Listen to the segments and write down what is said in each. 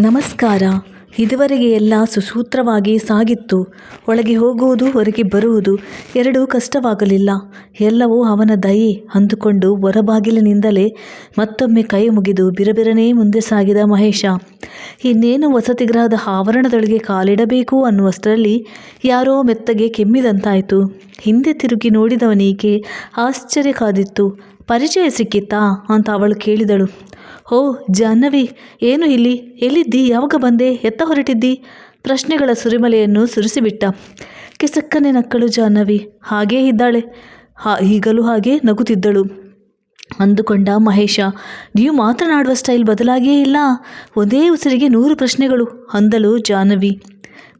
ನಮಸ್ಕಾರ. ಇದುವರೆಗೆ ಎಲ್ಲ ಸುಸೂತ್ರವಾಗಿ ಸಾಗಿತ್ತು. ಒಳಗೆ ಹೋಗುವುದು, ಹೊರಗೆ ಬರುವುದು ಎರಡೂ ಕಷ್ಟವಾಗಲಿಲ್ಲ. ಎಲ್ಲವೂ ಅವನ ದಯೆ ಅಂದುಕೊಂಡು ಹೊರಬಾಗಿಲಿನಿಂದಲೇ ಮತ್ತೊಮ್ಮೆ ಕೈ ಮುಗಿದು ಬಿರಬಿರನೇ ಮುಂದೆ ಸಾಗಿದ ಮಹೇಶ. ಇನ್ನೇನು ವಸತಿಗೃಹದ ಆವರಣದೊಳಗೆ ಕಾಲಿಡಬೇಕು ಅನ್ನುವಷ್ಟರಲ್ಲಿ ಯಾರೋ ಮೆತ್ತಗೆ ಕೆಮ್ಮಿದಂತಾಯಿತು. ಹಿಂದೆ ತಿರುಗಿ ನೋಡಿದವನಿಗೆ ಆಶ್ಚರ್ಯ ಕಾದಿತ್ತು. ಪರಿಚಯ ಸಿಕ್ಕಿತ್ತಾ? ಅಂತ ಅವಳು ಕೇಳಿದಳು. ಓ ಜಾಹ್ನವಿ, ಏನು ಇಲ್ಲಿ? ಎಲ್ಲಿದ್ದಿ? ಯಾವಾಗ ಬಂದೆ? ಎತ್ತ ಹೊರಟಿದ್ದಿ? ಪ್ರಶ್ನೆಗಳ ಸುರಿಮಲೆಯನ್ನು ಸುರಿಸಿಬಿಟ್ಟ. ಕಿಸಕ್ಕನೆ ನಕ್ಕಳು ಜಾಹ್ನವಿ. ಹಾಗೇ ಇದ್ದಾಳೆ. ಹಾ, ಈಗಲೂ ಹಾಗೆ ನಗುತ್ತಿದ್ದಳು. ಅಂದುಕೊಂಡ ಮಹೇಶ, ನೀವು ಮಾತನಾಡುವ ಸ್ಟೈಲ್ ಬದಲಾಗಿಯೇ ಇಲ್ಲ. ಒಂದೇ ಉಸಿರಿಗೆ ನೂರು ಪ್ರಶ್ನೆಗಳು, ಅಂದಳು ಜಾಹ್ನವಿ.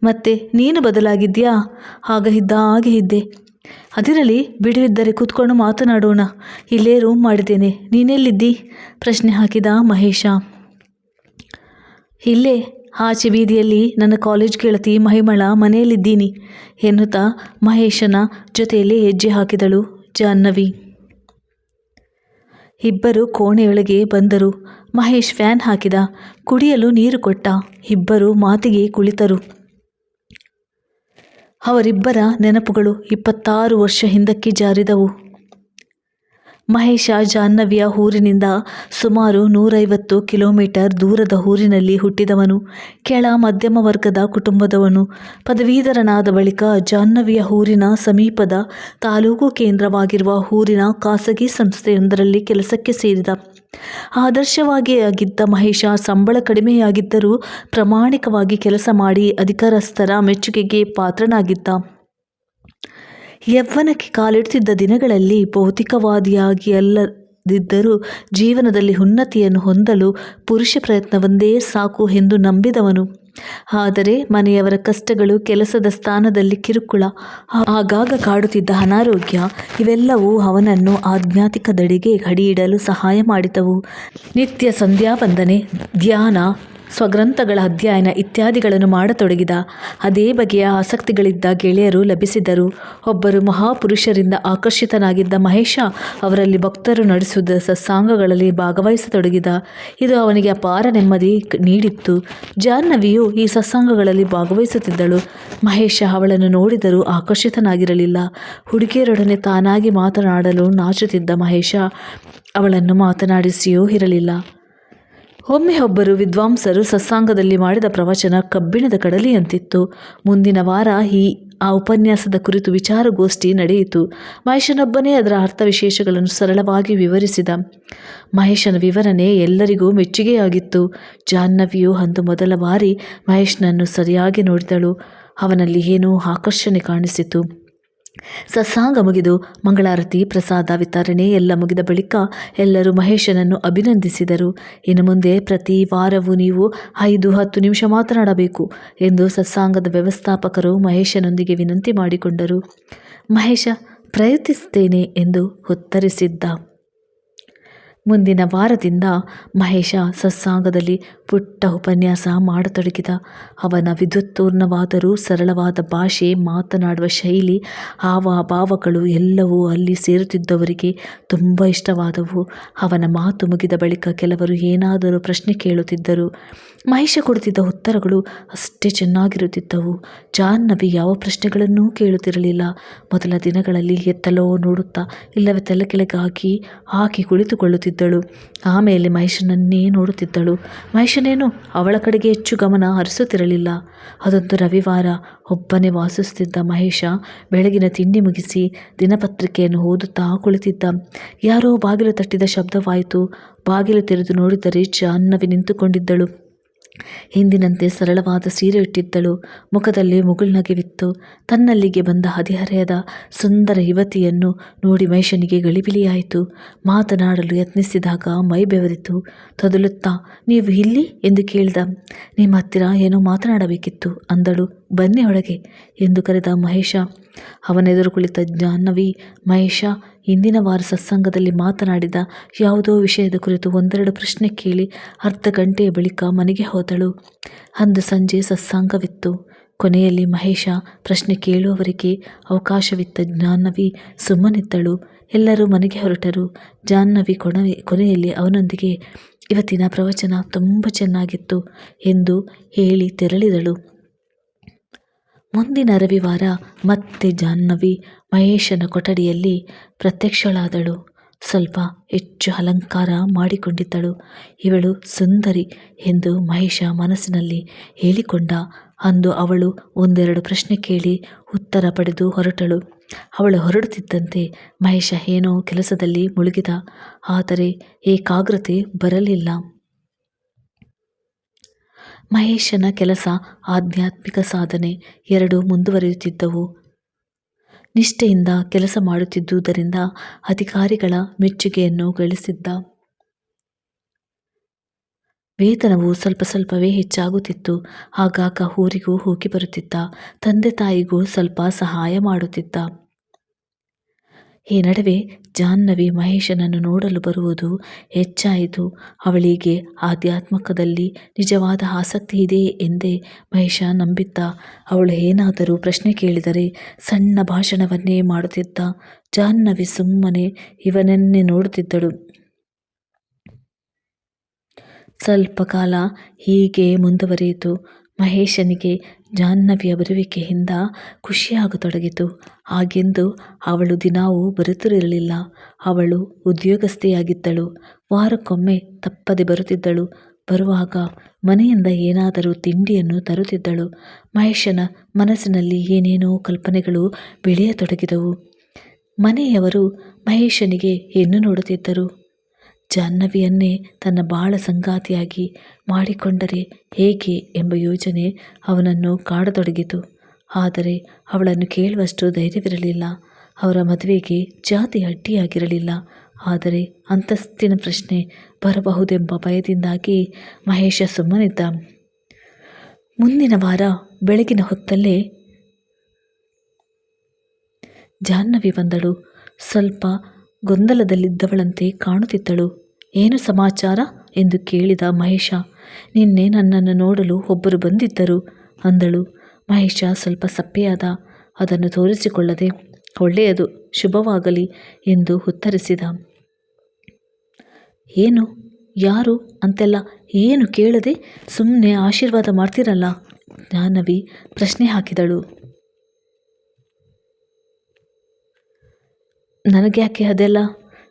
ಮತ್ತೆ, ನೀನು ಬದಲಾಗಿದ್ಯಾ ಇದ್ದ ಹಾಗೆ ಇದ್ದೆ. ಅದಿರಲಿ ಬಿಡುವಿದ್ದರೆ ಕೂತ್ಕೊಂಡು ಮಾತನಾಡೋಣ. ಇಲ್ಲೇ ರೂಮ್ ಮಾಡಿದ್ದೇನೆ. ನೀನೆಲ್ಲಿದ್ದಿ? ಪ್ರಶ್ನೆ ಹಾಕಿದ ಮಹೇಶ. ಇಲ್ಲೇ, ಆಚೆ ಬೀದಿಯಲ್ಲಿ ನನ್ನ ಕಾಲೇಜ್ ಗೆಳತಿ ಮಹಿಮಳ ಮನೆಯಲ್ಲಿದ್ದೀನಿ ಎನ್ನುತ್ತಾ ಮಹೇಶನ ಜೊತೆಯಲ್ಲಿ ಹೆಜ್ಜೆ ಹಾಕಿದಳು ಜಾಹ್ನವಿ. ಇಬ್ಬರು ಕೋಣೆಯೊಳಗೆ ಬಂದರು. ಮಹೇಶ್ ಫ್ಯಾನ್ ಹಾಕಿದ. ಕುಡಿಯಲು ನೀರು ಕೊಟ್ಟ. ಇಬ್ಬರು ಮಾತಿಗೆ ಕುಳಿತರು. ಅವರಿಬ್ಬರ ನೆನಪುಗಳು ಇಪ್ಪತ್ತಾರು ವರ್ಷ ಹಿಂದಕ್ಕೆ ಜಾರಿದವು. ಮಹೇಶ ಜಾಹ್ನವಿಯ ಊರಿನಿಂದ ಸುಮಾರು ನೂರೈವತ್ತು ಕಿಲೋಮೀಟರ್ ದೂರದ ಊರಿನಲ್ಲಿ ಹುಟ್ಟಿದವನು. ಕೆಳ ಮಧ್ಯಮ ವರ್ಗದ ಕುಟುಂಬದವನು. ಪದವೀಧರನಾದ ಬಳಿಕ ಜಾಹ್ನವಿಯ ಊರಿನ ಸಮೀಪದ ತಾಲೂಕು ಕೇಂದ್ರವಾಗಿರುವ ಊರಿನ ಖಾಸಗಿ ಸಂಸ್ಥೆಯೊಂದರಲ್ಲಿ ಕೆಲಸಕ್ಕೆ ಸೇರಿದ. ಆದರ್ಶವಾಗಿ ಆಗಿದ್ದ ಮಹೇಶ ಸಂಬಳ ಕಡಿಮೆಯಾಗಿದ್ದರೂ ಪ್ರಾಮಾಣಿಕವಾಗಿ ಕೆಲಸ ಮಾಡಿ ಅಧಿಕಾರಸ್ಥರ ಮೆಚ್ಚುಗೆಗೆ ಪಾತ್ರನಾಗಿದ್ದ. ಯವ್ವನಕ್ಕೆ ಕಾಲಿಡುತ್ತಿದ್ದ ದಿನಗಳಲ್ಲಿ ಭೌತಿಕವಾದಿಯಾಗಿ ಅಲ್ಲದಿದ್ದರೂ ಜೀವನದಲ್ಲಿ ಉನ್ನತಿಯನ್ನು ಹೊಂದಲು ಪುರುಷ ಪ್ರಯತ್ನವೊಂದೇ ಸಾಕು ಎಂದು ನಂಬಿದವನು. ಆದರೆ ಮನೆಯವರ ಕಷ್ಟಗಳು ಕೆಲಸದ ಸ್ಥಾನದಲ್ಲಿ ಕಿರುಕುಳ. ಆಗಾಗ ಕಾಡುತ್ತಿದ್ದ ಅನಾರೋಗ್ಯ, ಇವೆಲ್ಲವೂ ಅವನನ್ನು ಆಧ್ಯಾತ್ಮಿಕದೆಡೆಗೆ ಅಡಿಯಿಡಲು ಸಹಾಯ ಮಾಡಿದವು. ನಿತ್ಯ ಸಂಧ್ಯಾ ವಂದನೆ ಧ್ಯಾನ ಸ್ವಗ್ರಂಥಗಳ ಅಧ್ಯಯನ ಇತ್ಯಾದಿಗಳನ್ನು ಮಾಡತೊಡಗಿದ ಅದೇ ಬಗೆಯ ಆಸಕ್ತಿಗಳಿದ್ದ ಗೆಳೆಯರು ಲಭಿಸಿದರು ಒಬ್ಬರು ಮಹಾಪುರುಷರಿಂದ ಆಕರ್ಷಿತನಾಗಿದ್ದ ಮಹೇಶ ಅವರಲ್ಲಿ ಭಕ್ತರು ನಡೆಸಿದ ಸತ್ಸಾಂಗಗಳಲ್ಲಿ ಭಾಗವಹಿಸತೊಡಗಿದ. ಇದು ಅವನಿಗೆ ಅಪಾರ ನೆಮ್ಮದಿ ನೀಡಿತ್ತು. ಜಾಹ್ನವಿಯು ಈ ಸತ್ಸಾಂಗಗಳಲ್ಲಿ ಭಾಗವಹಿಸುತ್ತಿದ್ದಳು. ಮಹೇಶ ಅವಳನ್ನು ನೋಡಿದರೂ ಆಕರ್ಷಿತನಾಗಿರಲಿಲ್ಲ. ಹುಡುಗಿಯರೊಡನೆ ತಾನಾಗಿ ಮಾತನಾಡಲು ನಾಚುತ್ತಿದ್ದ ಮಹೇಶ ಅವಳನ್ನು ಮಾತನಾಡಿಸಿಯೂ ಇರಲಿಲ್ಲ. ಒಮ್ಮೆ ಒಬ್ಬರು ವಿದ್ವಾಂಸರು ಸತ್ಸಾಂಗದಲ್ಲಿ ಮಾಡಿದ ಪ್ರವಚನ ಕಬ್ಬಿಣದ ಕಡಲಿಯಂತಿತ್ತು. ಮುಂದಿನ ವಾರ ಈ, ಆ ಉಪನ್ಯಾಸದ ಕುರಿತು ವಿಚಾರಗೋಷ್ಠಿ ನಡೆಯಿತು. ಮಹೇಶನೊಬ್ಬನೇ ಅದರ ಅರ್ಥ ವಿಶೇಷಗಳನ್ನು ಸರಳವಾಗಿ ವಿವರಿಸಿದ. ಮಹೇಶನ ವಿವರಣೆ ಎಲ್ಲರಿಗೂ ಮೆಚ್ಚುಗೆಯಾಗಿತ್ತು. ಜಾಹ್ನವಿಯು ಅಂದು ಮೊದಲ ಬಾರಿ ಮಹೇಶ್ನನ್ನು ಸರಿಯಾಗಿ ನೋಡಿದಳು. ಅವನಲ್ಲಿ ಏನೋ ಆಕರ್ಷಣೆ ಕಾಣಿಸಿತು. ಸತ್ಸಾಂಗ ಮುಗಿದು ಮಂಗಳಾರತಿ, ಪ್ರಸಾದ, ವಿತರಣೆ ಎಲ್ಲ ಮುಗಿದ ಬಳಿಕ ಎಲ್ಲರೂ ಮಹೇಶನನ್ನು ಅಭಿನಂದಿಸಿದರು. ಇನ್ನು ಮುಂದೆ ಪ್ರತಿ ವಾರವೂ ನೀವು ಐದು, ಹತ್ತು ನಿಮಿಷ ಮಾತನಾಡಬೇಕು ಎಂದು ಸತ್ಸಾಂಗದ ವ್ಯವಸ್ಥಾಪಕರು ಮಹೇಶನೊಂದಿಗೆ ವಿನಂತಿ ಮಾಡಿಕೊಂಡರು. ಮಹೇಶ ಪ್ರಯತ್ನಿಸುತ್ತೇನೆ ಎಂದು ಉತ್ತರಿಸಿದ್ದ. ಮುಂದಿನ ವಾರದಿಂದ ಮಹೇಶ ಸತ್ಸಾಂಗದಲ್ಲಿ ಪುಟ್ಟ ಉಪನ್ಯಾಸ ಮಾಡತೊಡಗಿದ. ಅವನ ವಿದ್ಯುತ್ಪೂರ್ಣವಾದರೂ ಸರಳವಾದ ಭಾಷೆ, ಮಾತನಾಡುವ ಶೈಲಿ, ಹಾವಭಾವಗಳು ಎಲ್ಲವೂ ಅಲ್ಲಿ ಸೇರುತ್ತಿದ್ದವರಿಗೆ ತುಂಬ ಇಷ್ಟವಾದವು. ಅವನ ಮಾತು ಮುಗಿದ ಬಳಿಕ ಕೆಲವರು ಏನಾದರೂ ಪ್ರಶ್ನೆ ಕೇಳುತ್ತಿದ್ದರು. ಮಹೇಶ ಕೊಡುತ್ತಿದ್ದ ಉತ್ತರಗಳು ಅಷ್ಟೇ ಚೆನ್ನಾಗಿರುತ್ತಿದ್ದವು. ಜಾಹ್ನವಿ ಯಾವ ಪ್ರಶ್ನೆಗಳನ್ನೂ ಕೇಳುತ್ತಿರಲಿಲ್ಲ. ಮೊದಲ ದಿನಗಳಲ್ಲಿ ಎತ್ತಲೋ ನೋಡುತ್ತಾ ಇಲ್ಲವೇ ತಲೆ ಕೆಳಗಾಗಿ ಹಾಕಿ ಕುಳಿತುಕೊಳ್ಳುತ್ತಿದ್ದಳು. ಆಮೇಲೆ ಮಹೇಶನನ್ನೇ ನೋಡುತ್ತಿದ್ದಳು. ಮಹೇಶನೇನು ಅವಳ ಕಡೆಗೆ ಹೆಚ್ಚು ಗಮನ ಹರಿಸುತ್ತಿರಲಿಲ್ಲ. ಅದೊಂದು ರವಿವಾರ. ಒಬ್ಬನೇ ವಾಸಿಸುತ್ತಿದ್ದ ಮಹೇಶ ಬೆಳಗಿನ ತಿಂಡಿ ಮುಗಿಸಿ ದಿನಪತ್ರಿಕೆಯನ್ನು ಓದುತ್ತಾ ಕುಳಿತಿದ್ದ. ಯಾರೋ ಬಾಗಿಲು ತಟ್ಟಿದ ಶಬ್ದವಾಯಿತು. ಬಾಗಿಲು ತೆರೆದು ನೋಡಿದರೆ ಜಾನ್ನವಿ ನಿಂತುಕೊಂಡಿದ್ದಳು. ಹಿಂದಿನಂತೆ ಸರಳವಾದ ಸೀರೆ ಇಟ್ಟಿದ್ದಳು. ಮುಖದಲ್ಲಿ ಮುಗುಳ್ನಗೆವಿತ್ತು ತನ್ನಲ್ಲಿಗೆ ಬಂದ ಹದಿಹರೆಯದ ಸುಂದರ ಯುವತಿಯನ್ನು ನೋಡಿ ಮಹೇಶನಿಗೆ ಗಳಿಬಿಲಿಯಾಯಿತು. ಮಾತನಾಡಲು ಯತ್ನಿಸಿದಾಗ ಮೈ ಬೆವರಿತು. ತೊದಲುತ್ತಾ, ನೀವು ಇಲ್ಲಿ? ಎಂದು ಕೇಳಿದ. ನಿಮ್ಮ ಹತ್ತಿರ ಏನೋ ಮಾತನಾಡಬೇಕಿತ್ತು, ಅಂದಳು. ಬನ್ನಿ ಒಳಗೆ ಎಂದು ಕರೆದ ಮಹೇಶ. ಅವನೆದುರು ಕುಳಿತ ಜಾಹ್ನವಿ ಮಹೇಶ ಹಿಂದಿನ ವಾರ ಸತ್ಸಂಗದಲ್ಲಿ ಮಾತನಾಡಿದ ಯಾವುದೋ ವಿಷಯದ ಕುರಿತು ಒಂದೆರಡು ಪ್ರಶ್ನೆ ಕೇಳಿ ಅರ್ಧ ಗಂಟೆಯ ಬಳಿಕ ಮನೆಗೆ ಹೋದಳು. ಅಂದು ಸಂಜೆ ಸತ್ಸಂಗವಿತ್ತು. ಕೊನೆಯಲ್ಲಿ ಮಹೇಶ ಪ್ರಶ್ನೆ ಕೇಳುವವರಿಗೆ ಅವಕಾಶವಿತ್ತ ಜಾಹ್ನವಿ ಸುಮ್ಮನಿದ್ದಳು. ಎಲ್ಲರೂ ಮನೆಗೆ ಹೊರಟರು. ಜಾಹ್ನವಿ ಕೊನೆ ಕೊನೆಯಲ್ಲಿ ಅವನೊಂದಿಗೆ, ಇವತ್ತಿನ ಪ್ರವಚನ ತುಂಬ ಚೆನ್ನಾಗಿತ್ತು ಎಂದು ಹೇಳಿ ತೆರಳಿದಳು. ಮುಂದಿನ ರವಿವಾರ ಮತ್ತೆ ಜಾಹ್ನವಿ ಮಹೇಶನ ಕೊಠಡಿಯಲ್ಲಿ ಪ್ರತ್ಯಕ್ಷಳಾದಳು. ಸ್ವಲ್ಪ ಹೆಚ್ಚು ಅಲಂಕಾರ ಮಾಡಿಕೊಂಡಿದ್ದಳು. ಇವಳು ಸುಂದರಿ ಎಂದು ಮಹೇಶ ಮನಸ್ಸಿನಲ್ಲಿ ಹೇಳಿಕೊಂಡ. ಅಂದು ಅವಳು ಒಂದೆರಡು ಪ್ರಶ್ನೆ ಕೇಳಿ ಉತ್ತರ ಪಡೆದು ಹೊರಟಳು. ಅವಳು ಹೊರಡುತ್ತಿದ್ದಂತೆ ಮಹೇಶ ಏನೋ ಕೆಲಸದಲ್ಲಿ ಮುಳುಗಿದ. ಆದರೆ ಏಕಾಗ್ರತೆ ಬರಲಿಲ್ಲ. ಮಹೇಶನ ಕೆಲಸ, ಆಧ್ಯಾತ್ಮಿಕ ಸಾಧನೆ ಎರಡೂ ಮುಂದುವರಿಯುತ್ತಿದ್ದವು. ನಿಷ್ಠೆಯಿಂದ ಕೆಲಸ ಮಾಡುತ್ತಿದ್ದುದರಿಂದ ಅಧಿಕಾರಿಗಳ ಮೆಚ್ಚುಗೆಯನ್ನು ಗಳಿಸಿದ್ದ. ವೇತನವು ಸ್ವಲ್ಪ ಸ್ವಲ್ಪವೇ ಹೆಚ್ಚಾಗುತ್ತಿತ್ತು, ಆಗಾಗ ಊರಿಗೂ ಹೋಗಿ ಬರುತ್ತಿದ್ದ, ತಂದೆ ತಾಯಿಗೂ ಸ್ವಲ್ಪ ಸಹಾಯ ಮಾಡುತ್ತಿದ್ದ. ಈ ನಡುವೆ ಜಾಹ್ನವಿ ಮಹೇಶನನ್ನು ನೋಡಲು ಬರುವುದು ಹೆಚ್ಚಾಯಿತು. ಅವಳಿಗೆ ಆಧ್ಯಾತ್ಮಕದಲ್ಲಿ ನಿಜವಾದ ಆಸಕ್ತಿ ಇದೆ ಎಂದೇ ಮಹೇಶ ನಂಬಿದ್ದ. ಅವಳು ಏನಾದರೂ ಪ್ರಶ್ನೆ ಕೇಳಿದರೆ ಸಣ್ಣ ಭಾಷಣವನ್ನೇ ಮಾಡುತ್ತಿದ್ದ. ಜಾಹ್ನವಿ ಸುಮ್ಮನೆ ಇವನನ್ನೇ ನೋಡುತ್ತಿದ್ದಳು. ಸ್ವಲ್ಪ ಕಾಲ ಹೀಗೆ ಮುಂದುವರಿಯಿತು. ಮಹೇಶನಿಗೆ ಜಾಹ್ನವಿಯ ಬರುವಿಕೆಯಿಂದ ಖುಷಿಯಾಗತೊಡಗಿತು. ಹಾಗೆಂದು ಅವಳು ದಿನಾವೂ ಬರುತ್ತಿರಲಿಲ್ಲ. ಅವಳು ಉದ್ಯೋಗಸ್ಥೆಯಾಗಿದ್ದಳು. ವಾರಕ್ಕೊಮ್ಮೆ ತಪ್ಪದೆ ಬರುತ್ತಿದ್ದಳು. ಬರುವಾಗ ಮನೆಯಿಂದ ಏನಾದರೂ ತಿಂಡಿಯನ್ನು ತರುತ್ತಿದ್ದಳು. ಮಹೇಶನ ಮನಸ್ಸಿನಲ್ಲಿ ಏನೇನೋ ಕಲ್ಪನೆಗಳು ಬೆಳೆಯತೊಡಗಿದವು. ಮನೆಯವರು ಮಹೇಶನಿಗೆ ಹೆಣ್ಣು ನೋಡುತ್ತಿದ್ದರು. ಜಾಹ್ನವಿಯನ್ನೇ ತನ್ನ ಬಾಳ ಸಂಗಾತಿಯಾಗಿ ಮಾಡಿಕೊಂಡರೆ ಹೇಗೆ ಎಂಬ ಯೋಚನೆ ಅವನನ್ನು ಕಾಡತೊಡಗಿತು. ಆದರೆ ಅವಳನ್ನು ಕೇಳುವಷ್ಟು ಧೈರ್ಯವಿರಲಿಲ್ಲ. ಅವರ ಮದುವೆಗೆ ಜಾತಿ ಅಡ್ಡಿಯಾಗಿರಲಿಲ್ಲ. ಆದರೆ ಅಂತಸ್ತಿನ ಪ್ರಶ್ನೆ ಬರಬಹುದೆಂಬ ಭಯದಿಂದಾಗಿ ಮಹೇಶ ಸುಮ್ಮನಿದ್ದ. ಮುಂದಿನ ವಾರ ಬೆಳಗಿನ ಹೊತ್ತಲ್ಲೇ ಜಾಹ್ನವಿ ಬಂದಳು. ಸ್ವಲ್ಪ ಗೊಂದಲದಲ್ಲಿದ್ದವಳಂತೆ ಕಾಣುತ್ತಿದ್ದಳು. ಏನು ಸಮಾಚಾರ? ಎಂದು ಕೇಳಿದ ಮಹೇಶ. ನಿನ್ನೆ ನನ್ನನ್ನು ನೋಡಲು ಒಬ್ಬರು ಬಂದಿದ್ದರು, ಅಂದಳು. ಮಹೇಶ ಸ್ವಲ್ಪ ಸಪ್ಪೆಯಾದ. ಅದನ್ನು ತೋರಿಸಿಕೊಳ್ಳದೆ ಒಳ್ಳೆಯದು, ಶುಭವಾಗಲಿ, ಎಂದು ಉತ್ತರಿಸಿದ. ಏನು? ಯಾರು? ಅಂತೆಲ್ಲ ಏನು ಕೇಳದೆ ಸುಮ್ಮನೆ ಆಶೀರ್ವಾದ ಮಾಡ್ತಿರಲ್ಲ? ಜ್ಞಾನವಿ ಪ್ರಶ್ನೆ ಹಾಕಿದಳು. ನನಗ್ಯಾಕೆ ಅದೆಲ್ಲ?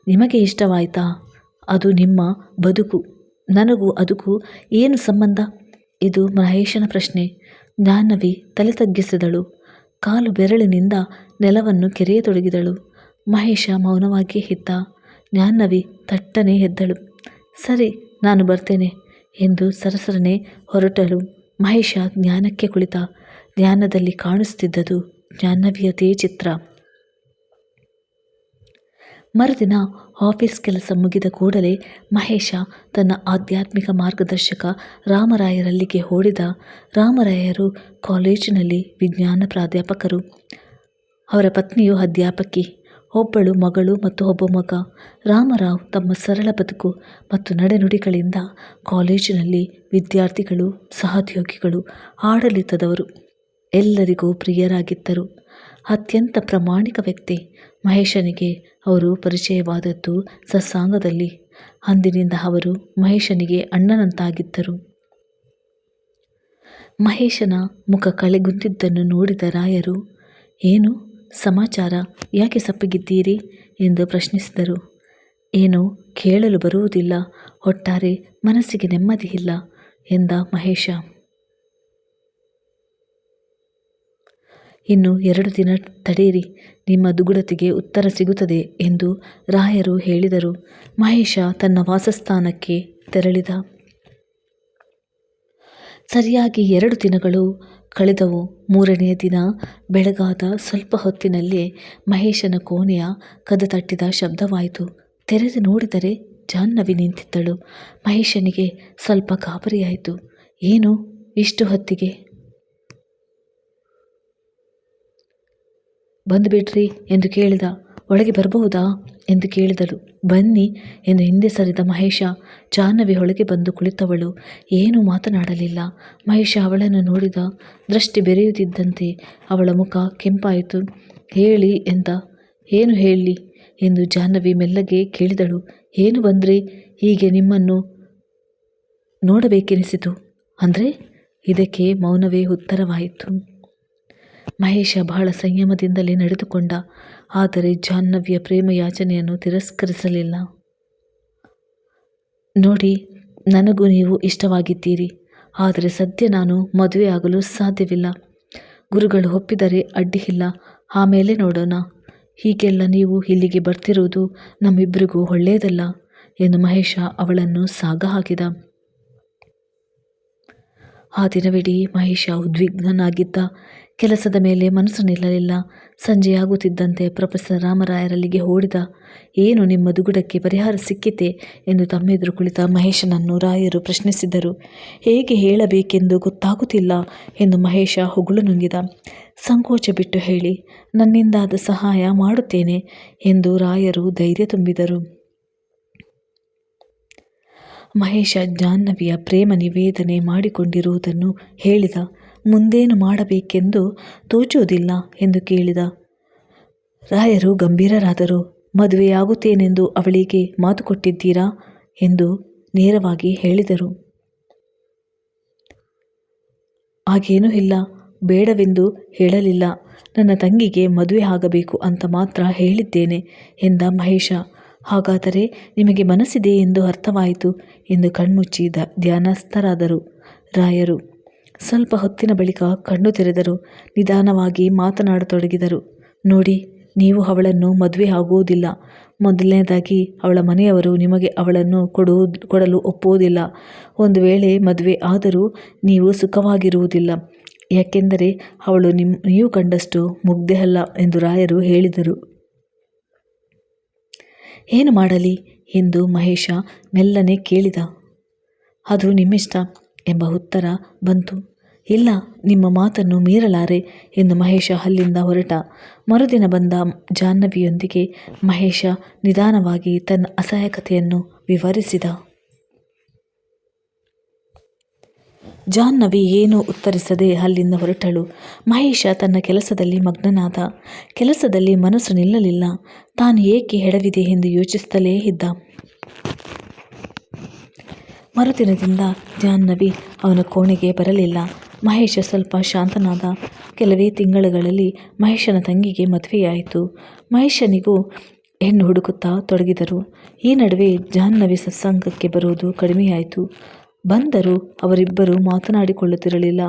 ನಿಮಗೆ ಇಷ್ಟವಾಯಿತಾ? ಅದು ನಿಮ್ಮ ಬದುಕು. ನನಗೂ ಅದಕ್ಕೂ ಏನು ಸಂಬಂಧ? ಇದು ಮಹೇಶನ ಪ್ರಶ್ನೆ. ಜಾಹ್ನವಿ ತಲೆ ತಗ್ಗಿಸಿದಳು. ಕಾಲು ಬೆರಳಿನಿಂದ ನೆಲವನ್ನು ಕೆರೆಯತೊಡಗಿದಳು. ಮಹೇಶ ಮೌನವಾಗಿಯೇ ಇದ್ದ ಜಾಹ್ನವಿ ತಟ್ಟನೆ ಎದ್ದಳು. ಸರಿ, ನಾನು ಬರ್ತೇನೆ ಎಂದು ಸರಸರನೆ ಹೊರಟಳು. ಮಹೇಶ ಜ್ಞಾನಕ್ಕೆ ಕುಳಿತ. ಜ್ಞಾನದಲ್ಲಿ ಕಾಣಿಸುತ್ತಿದ್ದದು ಜಾಹ್ನವಿಯದೇ ಚಿತ್ರ. ಮರುದಿನ ಆಫೀಸ್ ಕೆಲಸ ಮುಗಿದ ಕೂಡಲೇ ಮಹೇಶ ತನ್ನ ಆಧ್ಯಾತ್ಮಿಕ ಮಾರ್ಗದರ್ಶಕ ರಾಮರಾಯರಲ್ಲಿಗೆ ಓಡಿದ. ರಾಮರಾಯರು ಕಾಲೇಜಿನಲ್ಲಿ ವಿಜ್ಞಾನ ಪ್ರಾಧ್ಯಾಪಕರು. ಅವರ ಪತ್ನಿಯು ಅಧ್ಯಾಪಕಿ, ಒಬ್ಬಳು ಮಗಳು ಮತ್ತು ಒಬ್ಬ ಮಗ. ರಾಮರಾವ್ ತಮ್ಮ ಸರಳ ಬದುಕು ಮತ್ತು ನಡೆನುಡಿಗಳಿಂದ ಕಾಲೇಜಿನಲ್ಲಿ ವಿದ್ಯಾರ್ಥಿಗಳು, ಸಹೋದ್ಯೋಗಿಗಳು ಆಡಳಿತದವರು. ಎಲ್ಲರಿಗೂ ಪ್ರಿಯರಾಗಿದ್ದರು. ಅತ್ಯಂತ ಪ್ರಾಮಾಣಿಕ ವ್ಯಕ್ತಿ ಮಹೇಶನಿಗೆ ಅವರು ಪರಿಚಯವಾದದ್ದು ಸತ್ಸಾಂಗದಲ್ಲಿ. ಅಂದಿನಿಂದ ಅವರು ಮಹೇಶನಿಗೆ ಅಣ್ಣನಂತಾಗಿದ್ದರು. ಮಹೇಶನ ಮುಖ ಕಳೆಗುಂದಿದ್ದನ್ನು ನೋಡಿದ ರಾಯರು, ಏನು? ಸಮಾಚಾರ? ಯಾಕೆ ಸಪ್ಪಗಿದ್ದೀರಿ? ಎಂದು ಪ್ರಶ್ನಿಸಿದರು. ಏನೋ? ಕೇಳಲು ಬರುವುದಿಲ್ಲ. ಒಟ್ಟಾರೆ ಮನಸ್ಸಿಗೆ ನೆಮ್ಮದಿ ಇಲ್ಲ ಎಂದ ಮಹೇಶ. ಇನ್ನು ಎರಡು ದಿನ ತಡೆಯಿರಿ ನಿಮ್ಮ ದುಗುಡತಿಗೆ ಉತ್ತರ ಸಿಗುತ್ತದೆ ಎಂದು ರಾಯರು ಹೇಳಿದರು. ಮಹೇಶ ತನ್ನ ವಾಸಸ್ಥಾನಕ್ಕೆ ತೆರಳಿದ. ಸರಿಯಾಗಿ ಎರಡು ದಿನಗಳು ಕಳೆದವು. ಮೂರನೆಯ ದಿನ ಬೆಳಗಾದ ಸ್ವಲ್ಪ ಹೊತ್ತಿನಲ್ಲೇ ಮಹೇಶನ ಕೋಣೆಯ ಕದ ತಟ್ಟಿದ ಶಬ್ದವಾಯಿತು. ತೆರೆದು ನೋಡಿದರೆ ಜಾಹ್ನವಿ ನಿಂತಿದ್ದಳು. ಮಹೇಶನಿಗೆ ಸ್ವಲ್ಪ ಗಾಬರಿಯಾಯಿತು. ಏನು? ಇಷ್ಟು ಹೊತ್ತಿಗೆ? ಬಂದುಬಿಡ್ರಿ ಎಂದು ಕೇಳಿದ. ಒಳಗೆ ಬರಬಹುದಾ ಎಂದು ಕೇಳಿದಳು. ಬನ್ನಿ ಎಂದು ಹಿಂದೆ ಸರಿದ ಮಹೇಶ. ಜಾಹ್ನವಿ ಒಳಗೆ ಬಂದು ಕುಳಿತವಳು. ಏನೂ ಮಾತನಾಡಲಿಲ್ಲ. ಮಹೇಶ ಅವಳನ್ನು ನೋಡಿದ. ದೃಷ್ಟಿ ಬೆರೆಯುತ್ತಿದ್ದಂತೆ ಅವಳ ಮುಖ ಕೆಂಪಾಯಿತು. ಹೇಳಿ ಎಂದ. ಏನು ಹೇಳಿ? ಎಂದು ಜಾಹ್ನವಿ ಮೆಲ್ಲಗೆ ಕೇಳಿದಳು. ಏನು ಬಂದ್ರಿ? ಹೀಗೆ ನಿಮ್ಮನ್ನು ನೋಡಬೇಕೆನಿಸಿತು. ಅಂದರೆ? ಇದಕ್ಕೆ ಮೌನವೇ ಉತ್ತರವಾಯಿತು. ಮಹೇಶ ಬಹಳ ಸಂಯಮದಿಂದಲೇ ನಡೆದುಕೊಂಡ. ಆದರೆ ಜಾಹ್ನವಿಯ ಪ್ರೇಮ ಯಾಚನೆಯನ್ನು ತಿರಸ್ಕರಿಸಲಿಲ್ಲ. ನೋಡಿ, ನನಗೂ ನೀವು ಇಷ್ಟವಾಗಿದ್ದೀರಿ. ಆದರೆ ಸದ್ಯ ನಾನು ಮದುವೆಯಾಗಲು ಸಾಧ್ಯವಿಲ್ಲ. ಗುರುಗಳು ಒಪ್ಪಿದರೆ ಅಡ್ಡಿಯಿಲ್ಲ ಆಮೇಲೆ ನೋಡೋಣ. ಹೀಗೆಲ್ಲ ನೀವು ಇಲ್ಲಿಗೆ ಬರ್ತಿರುವುದು ನಮ್ಮಿಬ್ಬರಿಗೂ ಒಳ್ಳೆಯದಲ್ಲ ಎಂದು ಮಹೇಶ ಅವಳನ್ನು ಸಾಗ ಹಾಕಿದ. ಆ ದಿನವಿಡೀ ಮಹೇಶ ಉದ್ವಿಗ್ನನಾಗಿದ್ದ. ಕೆಲಸದ ಮೇಲೆ ಮನಸ್ಸು ನಿಲ್ಲಲಿಲ್ಲ. ಸಂಜೆಯಾಗುತ್ತಿದ್ದಂತೆ ಪ್ರೊಫೆಸರ್ ರಾಮರಾಯರಲ್ಲಿಗೆ ಓಡಿದ ಏನು ನಿಮ್ಮ ದುಗುಡಕ್ಕೆ ಪರಿಹಾರ ಸಿಕ್ಕಿತೆ? ಎಂದು ತಮ್ಮೆದುರು ಕುಳಿತ ಮಹೇಶನನ್ನು ರಾಯರು ಪ್ರಶ್ನಿಸಿದರು. ಹೇಗೆ ಹೇಳಬೇಕೆಂದು ಗೊತ್ತಾಗುತ್ತಿಲ್ಲ ಎಂದು ಮಹೇಶ ಹೊಗಳು ನುಂಗಿದ. ಸಂಕೋಚ ಬಿಟ್ಟು ಹೇಳಿ, ನನ್ನಿಂದಾದ ಸಹಾಯ ಮಾಡುತ್ತೇನೆ ಎಂದು ರಾಯರು ಧೈರ್ಯ ತುಂಬಿದರು. ಮಹೇಶ ಜಾಹ್ನವಿಯ ಪ್ರೇಮ ನಿವೇದನೆ ಮಾಡಿಕೊಂಡಿರುವುದನ್ನು ಹೇಳಿದ. ಮುಂದೇನು ಮಾಡಬೇಕೆಂದು ತೋಚುವುದಿಲ್ಲ ಎಂದು ಕೇಳಿದ. ರಾಯರು ಗಂಭೀರರಾದರು. ಮದುವೆಯಾಗುತ್ತೇನೆಂದು ಅವಳಿಗೆ ಮಾತು ಕೊಟ್ಟಿದ್ದೀರಾ ಎಂದು ನೇರವಾಗಿ ಹೇಳಿದರು. ಹಾಗೇನೂ ಇಲ್ಲ, ಬೇಡವೆಂದು ಹೇಳಲಿಲ್ಲ. ನನ್ನ ತಂಗಿಗೆ ಮದುವೆ ಆಗಬೇಕು ಅಂತ ಮಾತ್ರ ಹೇಳಿದ್ದೇನೆ ಎಂದ ಮಹೇಶ. ಹಾಗಾದರೆ ನಿಮಗೆ ಮನಸ್ಸಿದೆ ಎಂದು ಅರ್ಥವಾಯಿತು ಎಂದು ಕಣ್ಮುಚ್ಚಿ ಧ್ಯಾನಸ್ಥರಾದರು. ರಾಯರು ಸ್ವಲ್ಪ ಹೊತ್ತಿನ ಬಳಿಕ ಕಣ್ಣು ತೆರೆದರು. ನಿಧಾನವಾಗಿ ಮಾತನಾಡತೊಡಗಿದರು. ನೋಡಿ, ನೀವು ಅವಳನ್ನು ಮದುವೆ ಆಗುವುದಿಲ್ಲ. ಮೊದಲನೇದಾಗಿ ಅವಳ ಮನೆಯವರು ನಿಮಗೆ ಅವಳನ್ನು ಕೊಡುವುದು ಕೊಡಲು ಒಪ್ಪುವುದಿಲ್ಲ. ಒಂದು ವೇಳೆ ಮದುವೆ ಆದರೂ ನೀವು ಸುಖವಾಗಿರುವುದಿಲ್ಲ. ಯಾಕೆಂದರೆ ಅವಳು ನಿಮ್ಮ ನೀವು ಕಂಡಷ್ಟು ಮುಗ್ಧೆ ಅಲ್ಲ ಎಂದು ರಾಯರು ಹೇಳಿದರು. ಏನು ಮಾಡಲಿ? ಎಂದು ಮಹೇಶ ಮೆಲ್ಲನೆ ಕೇಳಿದ. ಅದು ನಿಮ್ಮಿಷ್ಟ. ಎಂಬ ಉತ್ತರ ಬಂತು. ಇಲ್ಲ, ನಿಮ್ಮ ಮಾತನ್ನು ಮೀರಲಾರೆ ಎಂದು ಮಹೇಶ ಅಲ್ಲಿಂದ ಹೊರಟ. ಮರುದಿನ ಬಂದ ಜಾಹ್ನವಿಯೊಂದಿಗೆ ಮಹೇಶ ನಿಧಾನವಾಗಿ ತನ್ನ ಅಸಹಾಯಕತೆಯನ್ನು ವಿವರಿಸಿದ. ಜಾಹ್ನವಿ ಏನೂ ಉತ್ತರಿಸದೆ ಅಲ್ಲಿಂದ ಹೊರಟಳು. ಮಹೇಶ ತನ್ನ ಕೆಲಸದಲ್ಲಿ ಮಗ್ನನಾದ. ಕೆಲಸದಲ್ಲಿ ಮನಸ್ಸು ನಿಲ್ಲಲಿಲ್ಲ. ತಾನು ಏಕೆ ಹೆಡವಿದೆ ಎಂದು ಯೋಚಿಸುತ್ತಲೇ ಇದ್ದ. ಮರುದಿನದಿಂದ ಜಾಹ್ನವಿ ಅವನ ಕೋಣೆಗೆ ಬರಲಿಲ್ಲ. ಮಹೇಶ ಸ್ವಲ್ಪ ಶಾಂತನಾದ. ಕೆಲವೇ ತಿಂಗಳುಗಳಲ್ಲಿ ಮಹೇಶನ ತಂಗಿಗೆ ಮದುವೆಯಾಯಿತು. ಮಹೇಶನಿಗೂ ಹೆಣ್ಣು ಹುಡುಕುತ್ತಾ ತೊಡಗಿದರು. ಈ ನಡುವೆ ಜಾಹ್ನವಿ ಸತ್ಸಂಗಕ್ಕೆ ಬರುವುದು ಕಡಿಮೆಯಾಯಿತು. ಬಂದರೂ ಅವರಿಬ್ಬರು ಮಾತನಾಡಿಕೊಳ್ಳುತ್ತಿರಲಿಲ್ಲ.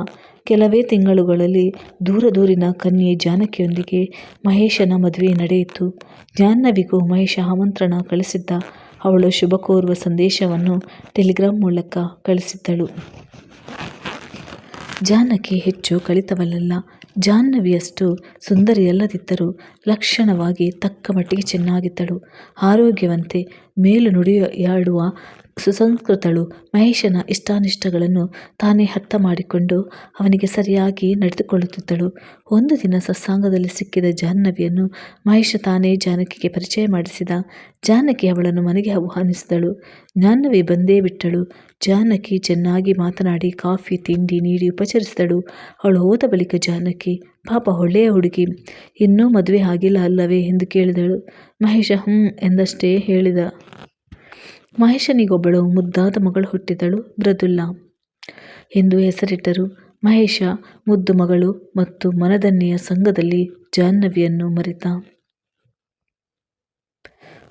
ಕೆಲವೇ ತಿಂಗಳುಗಳಲ್ಲಿ ದೂರ ದೂರಿನ ಕನ್ಯೆ ಜಾನಕಿಯೊಂದಿಗೆ ಮಹೇಶನ ಮದುವೆ ನಡೆಯಿತು. ಜಾಹ್ನವಿಗೂ ಮಹೇಶ ಆಮಂತ್ರಣ ಕಳಿಸಿದ್ದ. ಅವಳು ಶುಭ ಕೋರುವ ಸಂದೇಶವನ್ನು ಟೆಲಿಗ್ರಾಮ್ ಮೂಲಕ ಕಳಿಸಿದ್ದಳು. ಜಾನಕಿ ಹೆಚ್ಚು ಕಲಿತವಳಲ್ಲ. ಜಾಹ್ನವಿಯಷ್ಟು ಸುಂದರಿಯಲ್ಲದಿದ್ದರೂ ಲಕ್ಷಣವಾಗಿ ತಕ್ಕ ಮಟ್ಟಿಗೆ ಚೆನ್ನಾಗಿದ್ದಳು. ಆರೋಗ್ಯವಂತೆ ಮೇಲು ನುಡಿಯಾಡುವ ಸುಸಂಸ್ಕೃತಳು ಮಹೇಶನ ಇಷ್ಟಾನಿಷ್ಟಗಳನ್ನು ತಾನೇ ಅರ್ಥ ಮಾಡಿಕೊಂಡು ಅವನಿಗೆ ಸರಿಯಾಗಿ ನಡೆದುಕೊಳ್ಳುತ್ತಿದ್ದಳು. ಒಂದು ದಿನ ಸತ್ಸಾಂಗದಲ್ಲಿ ಸಿಕ್ಕಿದ ಜಾಹ್ನವಿಯನ್ನು ಮಹೇಶ ತಾನೇ ಜಾನಕಿಗೆ ಪರಿಚಯ ಮಾಡಿಸಿದ. ಜಾನಕಿ ಅವಳನ್ನು ಮನೆಗೆ ಆಹ್ವಾನಿಸಿದಳು. ಜಾಹ್ನವಿ ಬಂದೇ ಬಿಟ್ಟಳು. ಜಾನಕಿ ಚೆನ್ನಾಗಿ ಮಾತನಾಡಿ ಕಾಫಿ, ತಿಂಡಿ ನೀಡಿ ಉಪಚರಿಸಿದಳು. ಅವಳು ಹೋದ ಬಳಿಕ ಜಾನಕಿ ಪಾಪ ಒಳ್ಳೆಯ ಹುಡುಗಿ. ಇನ್ನೂ ಮದುವೆ ಆಗಿಲ್ಲ ಅಲ್ಲವೇ ಎಂದು ಕೇಳಿದಳು. ಮಹೇಶ ಹ್ಞೂ ಎಂದಷ್ಟೇ ಹೇಳಿದ. ಮಹೇಶನಿಗೊಬ್ಬಳು ಮುದ್ದಾದ ಮಗಳು ಹುಟ್ಟಿದಳು ಮೃದುಲ್ಲಾ ಎಂದು ಹೆಸರಿಟ್ಟರು. ಮಹೇಶ ಮುದ್ದು ಮಗಳು ಮತ್ತು ಮನದನ್ನೆಯ ಸಂಘದಲ್ಲಿ ಜಾಹ್ನವಿಯನ್ನು ಮರೆತ.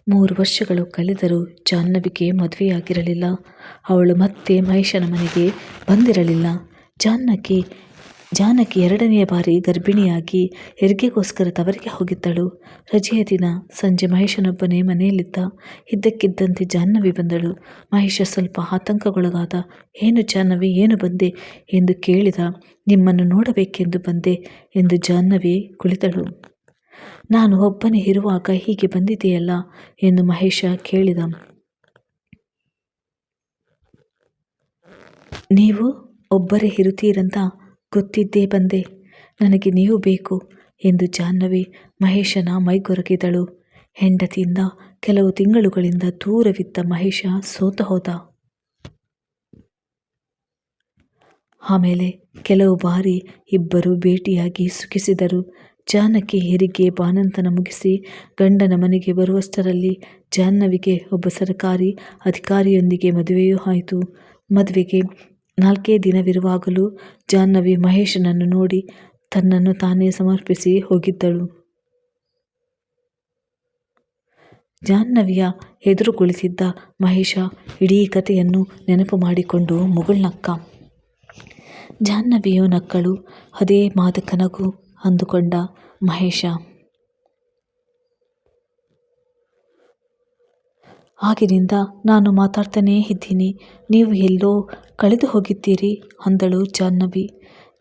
ಮೂರು ವರ್ಷಗಳು ಕಳೆದರೂ ಜಾಹ್ನವಿಗೆ ಮದುವೆಯಾಗಿರಲಿಲ್ಲ. ಅವಳು ಮತ್ತೆ ಮಹೇಶನ ಮನೆಗೆ ಬಂದಿರಲಿಲ್ಲ. ಜಾನಕಿ ಜಾನಕಿ ಎರಡನೆಯ ಬಾರಿ ಗರ್ಭಿಣಿಯಾಗಿ ಹೆರಿಗೆಗೋಸ್ಕರ ತವರಿಗೆ ಹೋಗಿದ್ದಳು. ರಜೆಯ ದಿನ ಸಂಜೆ ಮಹೇಶನೊಬ್ಬನೇ ಮನೆಯಲ್ಲಿದ್ದ ಇದ್ದಕ್ಕಿದ್ದಂತೆ ಜಾಹ್ನವಿ ಬಂದಳು. ಮಹೇಶ ಸ್ವಲ್ಪ ಆತಂಕಗೊಳಗಾದ, ಏನು ಜಾಹ್ನವಿ, ಏನು ಬಂದೆ? ಎಂದು ಕೇಳಿದ, ನಿಮ್ಮನ್ನು ನೋಡಬೇಕೆಂದು ಬಂದೆ ಎಂದು ಜಾಹ್ನವಿ ಕುಳಿತಳು. ನಾನು ಒಬ್ಬನೇ ಇರುವಾಗ ಹೀಗೆ ಬಂದಿದೆಯಲ್ಲ ಎಂದು ಮಹೇಶ ಕೇಳಿದ. ನೀವು ಒಬ್ಬರೇ ಇರುತ್ತೀರಂತ? ಗೊತ್ತಿದ್ದೇ ಬಂದೆ. ನನಗೆ ನೀವು ಬೇಕು ಎಂದು ಜಾಹ್ನವಿ ಮಹೇಶನ ಮೈಗೊರಗಿದಳು. ಹೆಂಡತಿಯಿಂದ ಕೆಲವು ತಿಂಗಳುಗಳಿಂದ ದೂರವಿದ್ದ ಮಹೇಶ ಸೋತ ಹೋದ. ಆಮೇಲೆ ಕೆಲವು ಬಾರಿ ಇಬ್ಬರು ಭೇಟಿಯಾಗಿ ಸುಖಿಸಿದರು. ಜಾನಕಿ ಹೆರಿಗೆ ಬಾನಂತನ ಮುಗಿಸಿ ಗಂಡನ ಮನೆಗೆ ಬರುವಷ್ಟರಲ್ಲಿ ಜಾಹ್ನವಿಗೆ ಒಬ್ಬ ಸರ್ಕಾರಿ ಅಧಿಕಾರಿಯೊಂದಿಗೆ ಮದುವೆಯೂ ಆಯಿತು. ಮದುವೆಗೆ ನಾಲ್ಕೇ ದಿನವಿರುವಾಗಲೂ ಜಾಹ್ನವಿ ಮಹೇಶನನ್ನು ನೋಡಿ ತನ್ನನ್ನು ತಾನೇ ಸಮರ್ಪಿಸಿ ಹೋಗಿದ್ದಳು. ಜಾಹ್ನವಿಯ ಎದುರು ಕುಳಿತಿದ್ದ ಮಹೇಶ ಇಡೀ ಕಥೆಯನ್ನು ನೆನಪು ಮಾಡಿಕೊಂಡು ಮುಗುಳ್ನಕ್ಕ. ಜಾಹ್ನವಿಯು ನಕ್ಕಳು, ಅದೇ ಮಾದಕನಗು, ಅಂದುಕೊಂಡ ಮಹೇಶ. ಆಗಿನಿಂದ ನಾನು ಮಾತಾಡ್ತಾನೇ ಇದ್ದೀನಿ. ನೀವು ಎಲ್ಲೋ ಕಳೆದು ಹೋಗಿದ್ದೀರಿ ಅಂದಳು ಜಾಹ್ನವಿ.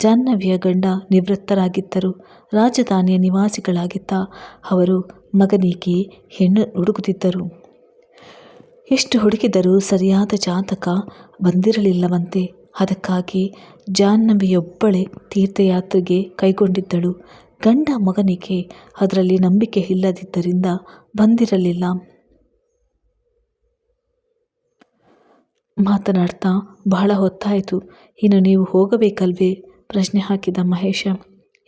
ಜಾಹ್ನವಿಯ ಗಂಡ ನಿವೃತ್ತರಾಗಿದ್ದರು. ರಾಜಧಾನಿಯ ನಿವಾಸಿಗಳಾಗಿದ್ದ ಅವರು ಮಗನಿಗೆ ಹೆಣ್ಣು ಹುಡುಕುತ್ತಿದ್ದರು. ಎಷ್ಟು ಹುಡುಕಿದರೂ ಸರಿಯಾದ ಜಾತಕ ಬಂದಿರಲಿಲ್ಲವಂತೆ. ಅದಕ್ಕಾಗಿ ಜಾಹ್ನವಿಯೊಬ್ಬಳೆ ತೀರ್ಥಯಾತ್ರೆಗೆ ಕೈಗೊಂಡಿದ್ದಳು. ಗಂಡ ಮಗನಿಗೆ ಅದರಲ್ಲಿ ನಂಬಿಕೆ ಇಲ್ಲದಿದ್ದರಿಂದ ಬಂದಿರಲಿಲ್ಲ. ಮಾತನಾಡ್ತಾ ಬಹಳ ಹೊತ್ತಾಯಿತು. ಇನ್ನು ನೀವು ಹೋಗಬೇಕಲ್ವೇ? ಪ್ರಶ್ನೆ ಹಾಕಿದ ಮಹೇಶ.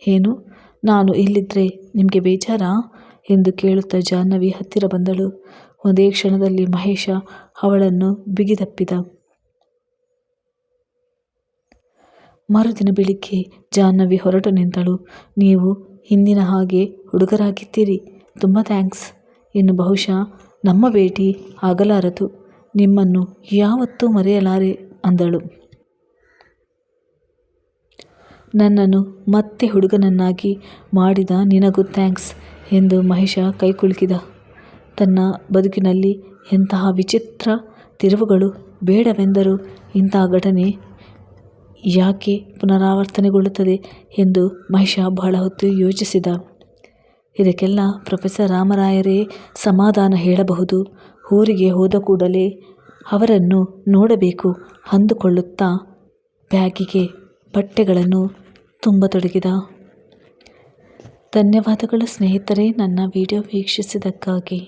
ಏನು? ನಾನು ಇಲ್ಲಿದ್ದರೆ ನಿಮಗೆ ಬೇಜಾರಾ? ಎಂದು ಕೇಳುತ್ತಾ ಜಾಹ್ನವಿ ಹತ್ತಿರ ಬಂದಳು. ಒಂದೇ ಕ್ಷಣದಲ್ಲಿ ಮಹೇಶ ಅವಳನ್ನು ಬಿಗಿದಪ್ಪಿದ. ಮರುದಿನ ಬೆಳಿಗ್ಗೆ ಜಾಹ್ನವಿ ಹೊರಟು ನಿಂತಳು. ನೀವು ಹಿಂದಿನ ಹಾಗೆ ಹುಡುಗರಾಗಿದ್ದೀರಿ. ತುಂಬ ಥ್ಯಾಂಕ್ಸ್. ಇನ್ನು ಬಹುಶಃ ನಮ್ಮ ಭೇಟಿ ಆಗಲಾರದು. ನಿಮ್ಮನ್ನು ಯಾವತ್ತೂ ಮರೆಯಲಾರೆ ಅಂದಳು. ನನ್ನನ್ನು ಮತ್ತೆ ಹುಡುಗನನ್ನಾಗಿ ಮಾಡಿದ ನಿನಗೂ ಥ್ಯಾಂಕ್ಸ್ ಎಂದು ಮಹಿಷ ಕೈಕುಲುಕಿದ. ತನ್ನ ಬದುಕಿನಲ್ಲಿ ಎಂತಹ ವಿಚಿತ್ರ ತಿರುವುಗಳು ಬೇಡವೆಂದರೂ ಇಂತಹ ಘಟನೆ ಯಾಕೆ ಪುನರಾವರ್ತನೆಗೊಳ್ಳುತ್ತದೆ ಎಂದು ಮಹಿಷ ಬಹಳ ಹೊತ್ತು ಯೋಚಿಸಿದ. ಇದಕ್ಕೆಲ್ಲ ಪ್ರೊಫೆಸರ್ ರಾಮರಾಯರೇ ಸಮಾಧಾನ ಹೇಳಬಹುದು. ಊರಿಗೆ ಹೋದ ಕೂಡಲೇ ಅವರನ್ನು ನೋಡಬೇಕು ಅಂದುಕೊಳ್ಳುತ್ತಾ ಬ್ಯಾಗಿಗೆ ಬಟ್ಟೆಗಳನ್ನು ತುಂಬತೊಡಗಿದ ಧನ್ಯವಾದಗಳು ಸ್ನೇಹಿತರೆ ನನ್ನ ವಿಡಿಯೋ ವೀಕ್ಷಿಸಿದ್ದಕ್ಕಾಗಿ.